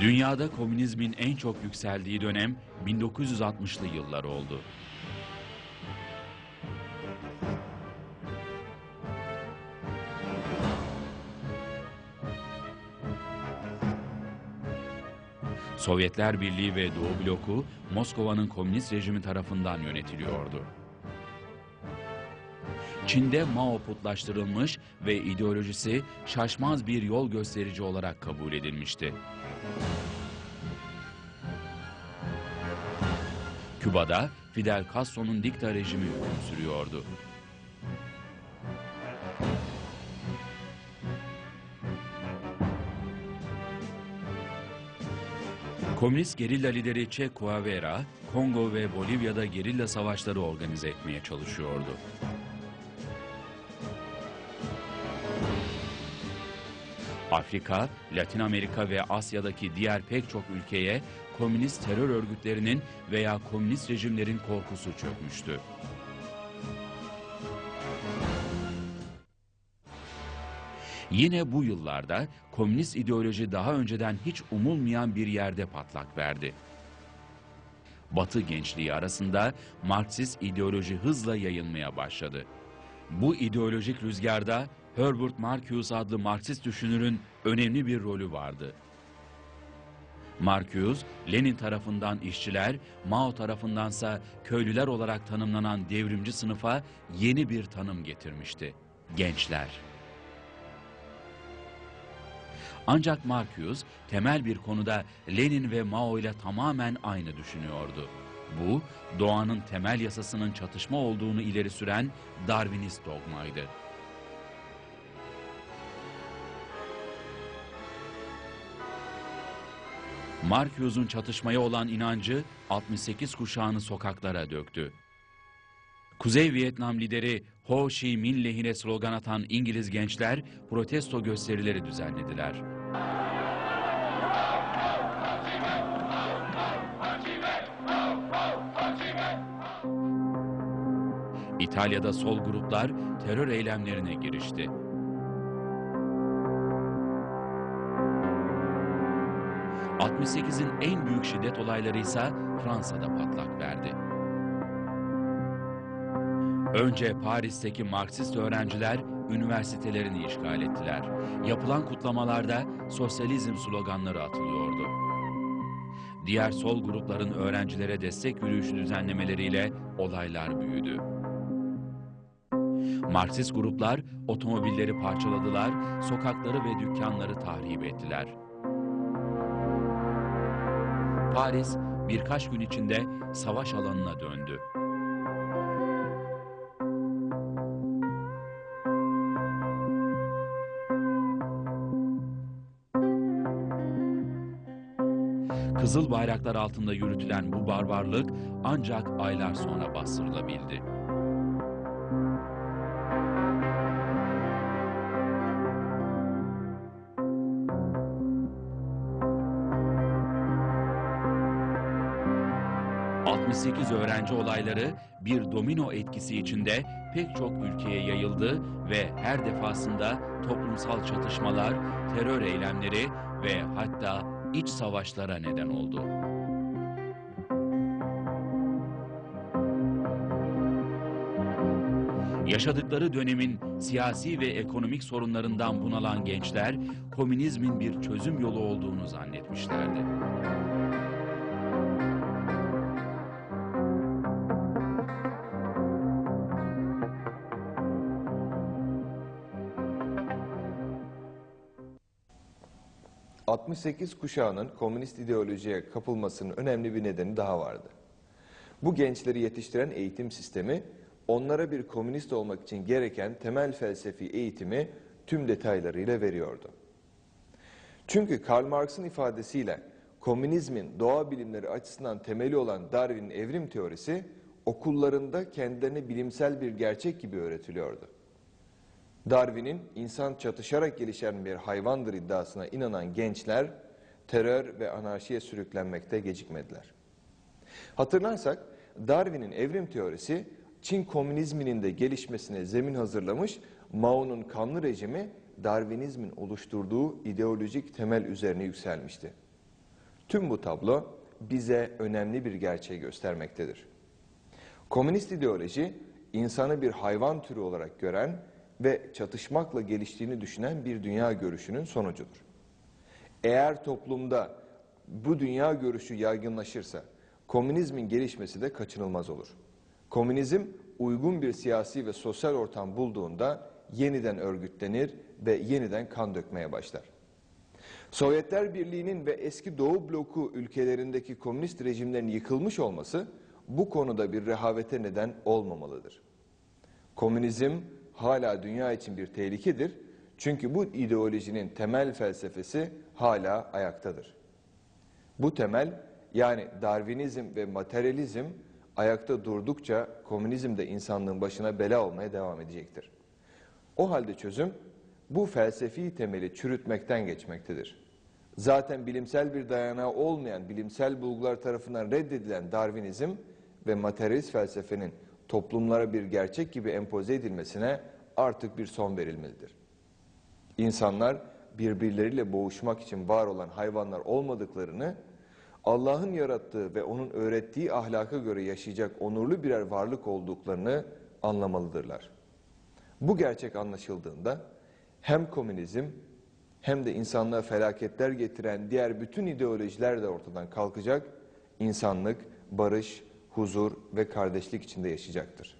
Dünyada komünizmin en çok yükseldiği dönem 1960'lı yıllar oldu. Sovyetler Birliği ve Doğu bloku Moskova'nın komünist rejimi tarafından yönetiliyordu. Çin'de Mao putlaştırılmış ve ideolojisi şaşmaz bir yol gösterici olarak kabul edilmişti. Küba'da Fidel Castro'nun dikta rejimi hüküm sürüyordu. Komünist gerilla lideri Che Guevara, Kongo ve Bolivya'da gerilla savaşları organize etmeye çalışıyordu. Afrika, Latin Amerika ve Asya'daki diğer pek çok ülkeye komünist terör örgütlerinin veya komünist rejimlerin korkusu çökmüştü. Yine bu yıllarda komünist ideoloji daha önceden hiç umulmayan bir yerde patlak verdi. Batı gençliği arasında Marksist ideoloji hızla yayılmaya başladı. Bu ideolojik rüzgarda Herbert Marcuse adlı Marksist düşünürün önemli bir rolü vardı. Marcuse, Lenin tarafından işçiler, Mao tarafındansa köylüler olarak tanımlanan devrimci sınıfa yeni bir tanım getirmişti. Gençler. Ancak Marcuse temel bir konuda Lenin ve Mao ile tamamen aynı düşünüyordu. Bu, doğanın temel yasasının çatışma olduğunu ileri süren Darwinist dogmaydı. Marcuse'un çatışmaya olan inancı 68 kuşağını sokaklara döktü. Kuzey Vietnam lideri Ho Chi Minh lehine slogan atan İngiliz gençler protesto gösterileri düzenlediler. İtalya'da sol gruplar terör eylemlerine girişti. ...68'in en büyük şiddet olayları ise Fransa'da patlak verdi. Önce Paris'teki Marksist öğrenciler üniversitelerini işgal ettiler. Yapılan kutlamalarda sosyalizm sloganları atılıyordu. Diğer sol grupların öğrencilere destek yürüyüşü düzenlemeleriyle olaylar büyüdü. Marksist gruplar otomobilleri parçaladılar, sokakları ve dükkanları tahrip ettiler. Paris birkaç gün içinde savaş alanına döndü. Kızıl bayraklar altında yürütülen bu barbarlık ancak aylar sonra bastırılabildi. ...68 öğrenci olayları bir domino etkisi içinde pek çok ülkeye yayıldı ve her defasında toplumsal çatışmalar, terör eylemleri ve hatta iç savaşlara neden oldu. Yaşadıkları dönemin siyasi ve ekonomik sorunlarından bunalan gençler komünizmin bir çözüm yolu olduğunu zannetmişlerdi. ...68 kuşağının komünist ideolojiye kapılmasının önemli bir nedeni daha vardı. Bu gençleri yetiştiren eğitim sistemi... ...onlara bir komünist olmak için gereken temel felsefi eğitimi... ...tüm detaylarıyla veriyordu. Çünkü Karl Marx'ın ifadesiyle... ...komünizmin doğa bilimleri açısından temeli olan Darwin'in evrim teorisi... ...okullarında kendilerine bilimsel bir gerçek gibi öğretiliyordu. Darwin'in insan çatışarak gelişen bir hayvandır iddiasına inanan gençler terör ve anarşiye sürüklenmekte gecikmediler. Hatırlarsak Darwin'in evrim teorisi Çin komünizminin de gelişmesine zemin hazırlamış Mao'nun kanlı rejimi Darwinizmin oluşturduğu ideolojik temel üzerine yükselmişti. Tüm bu tablo bize önemli bir gerçeği göstermektedir. Komünist ideoloji insanı bir hayvan türü olarak gören ve çatışmakla geliştiğini düşünen bir dünya görüşünün sonucudur. Eğer toplumda bu dünya görüşü yaygınlaşırsa komünizmin gelişmesi de kaçınılmaz olur. Komünizm uygun bir siyasi ve sosyal ortam bulduğunda yeniden örgütlenir ve yeniden kan dökmeye başlar. Sovyetler Birliği'nin ve eski Doğu bloku ülkelerindeki komünist rejimlerin yıkılmış olması bu konuda bir rehavete neden olmamalıdır. Komünizm hala dünya için bir tehlikedir. Çünkü bu ideolojinin temel felsefesi hala ayaktadır. Bu temel yani Darwinizm ve materyalizm ayakta durdukça komünizm de insanlığın başına bela olmaya devam edecektir. O halde çözüm bu felsefi temeli çürütmekten geçmektedir. Zaten bilimsel bir dayanağı olmayan bilimsel bulgular tarafından reddedilen Darwinizm ve materyalist felsefenin toplumlara bir gerçek gibi empoze edilmesine artık bir son verilmelidir. İnsanlar birbirleriyle boğuşmak için var olan hayvanlar olmadıklarını, Allah'ın yarattığı ve onun öğrettiği ahlaka göre yaşayacak onurlu birer varlık olduklarını anlamalıdırlar. Bu gerçek anlaşıldığında hem komünizm hem de insanlığa felaketler getiren diğer bütün ideolojiler de ortadan kalkacak, insanlık barış, huzur ve kardeşlik içinde yaşayacaktır.